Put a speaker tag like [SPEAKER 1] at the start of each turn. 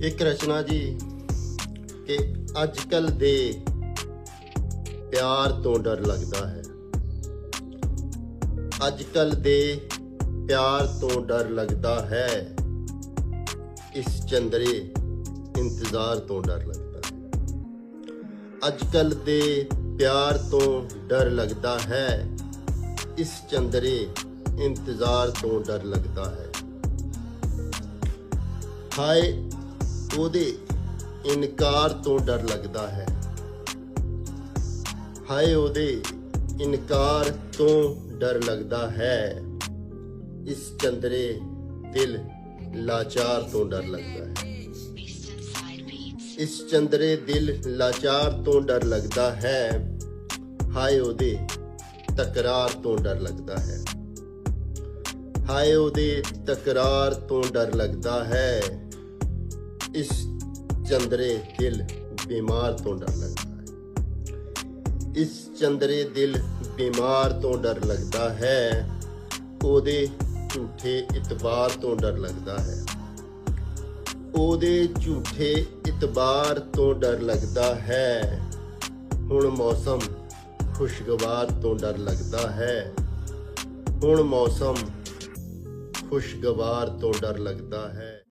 [SPEAKER 1] ਇੱਕ ਰਚਨਾ ਜੀ ਕਿ ਅੱਜ ਕੱਲ ਦੇ ਪਿਆਰ ਤੋਂ ਡਰ ਲੱਗਦਾ ਹੈ। ਅੱਜ ਕੱਲ ਦੇ ਪਿਆਰ ਤੋਂ ਡਰ ਲੱਗਦਾ ਹੈ। ਇਸ ਚੰਦਰੇ ਇੰਤਜ਼ਾਰ ਤੋਂ ਡਰ ਲੱਗਦਾ ਹੈ। ਅੱਜ ਕੱਲ ਦੇ ਪਿਆਰ ਤੋਂ ਡਰ ਲੱਗਦਾ ਹੈ। ਇਸ ਚੰਦਰੇ ਇੰਤਜ਼ਾਰ ਤੋਂ ਡਰ ਲੱਗਦਾ ਹੈ। ਹਾਏ ਉਹਦੇ ਇਨਕਾਰ ਤੋਂ ਡਰ ਲੱਗਦਾ ਹੈ। ਹਾਏ, ਉਹਦੇ ਇਨਕਾਰ ਤੋਂ ਡਰ ਲੱਗਦਾ ਹੈ। ਇਸ ਚੰਦਰੇ ਦਿਲ ਲਾਚਾਰ ਤੋਂ ਡਰ ਲੱਗਦਾ ਹੈ। ਇਸ ਚੰਦਰੇ ਦਿਲ ਲਾਚਾਰ ਤੋਂ ਡਰ ਲੱਗਦਾ ਹੈ। ਹਾਏ, ਉਹਦੇ ਤਕਰਾਰ ਤੋਂ ਡਰ ਲੱਗਦਾ ਹੈ। ਹਾਏ, ਉਹਦੇ ਤਕਰਾਰ ਤੋਂ ਡਰ ਲੱਗਦਾ ਹੈ। ਇਸ ਚੰਦਰੇ ਦਿਲ ਬਿਮਾਰ ਤੋਂ ਡਰ ਲੱਗਦਾ ਹੈ। ਇਸ ਚੰਦਰੇ ਦਿਲ ਬਿਮਾਰ ਤੋਂ ਡਰ ਲੱਗਦਾ ਹੈ। ਉਹਦੇ ਝੂਠੇ ਇਤਬਾਰ ਤੋਂ ਡਰ ਲੱਗਦਾ ਹੈ। ਉਹਦੇ ਝੂਠੇ ਇਤਬਾਰ ਤੋਂ ਡਰ ਲੱਗਦਾ ਹੈ। ਹੁਣ ਮੌਸਮ ਖੁਸ਼ਗਵਾਰ ਤੋਂ ਡਰ ਲੱਗਦਾ ਹੈ। ਹੁਣ ਮੌਸਮ ਖੁਸ਼ਗਵਾਰ ਤੋਂ ਡਰ ਲੱਗਦਾ ਹੈ।